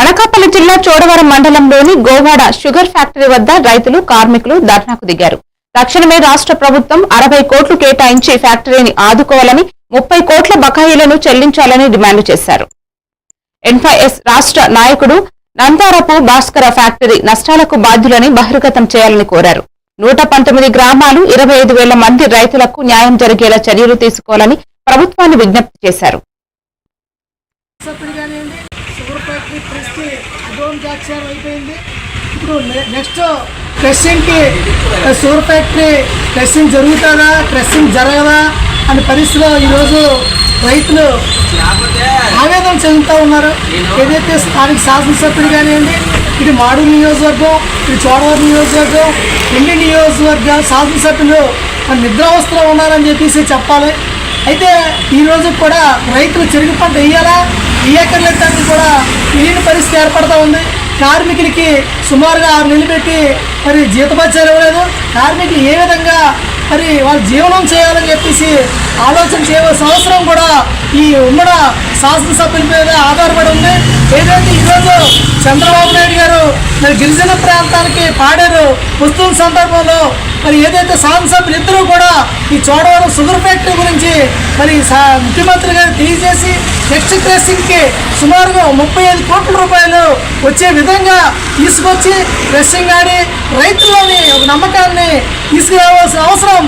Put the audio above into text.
అనకాపల్లి జిల్లా చోడవరం మండలంలోని Govada sugar factory వద్ద రైతులు కార్మికులు ధర్నాకు దిగారు. తక్షణమే రాష్ట్ర ప్రభుత్వం అరవై కోట్లు కేటాయించి ఫ్యాక్టరీని ఆదుకోవాలని ముప్పై కోట్ల బకాయిలను చెల్లించాలని డిమాండ్ చేశారు. ఎన్ఫైఎస్ రాష్ట్ర నాయకుడు నందారపు భాస్కర ఫ్యాక్టరీ నష్టాలకు బాధ్యులని బహిర్గతం చేయాలని కోరారు. నూట పంతొమ్మిది గ్రామాలు ఇరవై ఐదు వేల మంది రైతులకు న్యాయం జరిగేలా చర్యలు తీసుకోవాలని ప్రభుత్వాన్ని విజ్ఞప్తి చేశారు. సప్పుడు ప్రెస్కి డ్రోన్ క్యాప్చర్ అయిపోయింది. ఇప్పుడు నె- నెక్స్ట్ క్రషింగ్కి సూర్ ఫ్యాక్టరీ క్రషింగ్ జరుగుతుందా క్రషింగ్ జరగదా అనే పరిస్థితిలో ఈరోజు రైతులు ఆవేదన చెందుతూ ఉన్నారు. ఏదైతే స్థానిక శాసనసభ్యుడు కానివ్వండి ఇది మాడూరు నియోజకవర్గం ఇది చోడవరం నియోజకవర్గం ఎన్ని నియోజకవర్గ శాసనసభ్యులు మరి నిద్రావస్థలో ఉన్నారని చెప్పేసి చెప్పాలి. అయితే ఈరోజు కూడా రైతులు చెరుకు పంట వేయాలా? వేయక్కర్లేదని కూడా తెలియని పరిస్థితి ఏర్పడుతూ ఉంది. కార్మికులకి సుమారుగా ఆరు నెలలు పెట్టి మరి జీతపత్యాలు ఇవ్వలేదు కార్మికులు ఏ విధంగా మరి వాళ్ళు జీవనం చేయాలని చెప్పేసి ఆలోచన చేయవలసిన అవసరం కూడా ఈ ఉమ్మడ శాసనసభ్యుల మీద ఆధారపడి ఉంది. ఏదైతే ఈరోజు చంద్రబాబు నాయుడు గారు మరి గిరిజన ప్రాంతానికి పాడారు వస్తున్న సందర్భంలో మరి ఏదైతే శాసనసభ్యులు ఇద్దరూ కూడా ఈ చోడవరం షుగర్ ఫ్యాక్టరీ గురించి మరి సా- ముఖ్యమంత్రి గారు తెలియజేసి నెక్స్ట్ క్రెస్సింగ్కి సుమారుగా ముప్పై ఐదు కోట్ల రూపాయలు వచ్చే విధంగా తీసుకొచ్చి క్రెస్సింగ్ ఆడి రైతుల్లోని ఒక నమ్మకాన్ని తీసుకురావాల్సిన అవసరం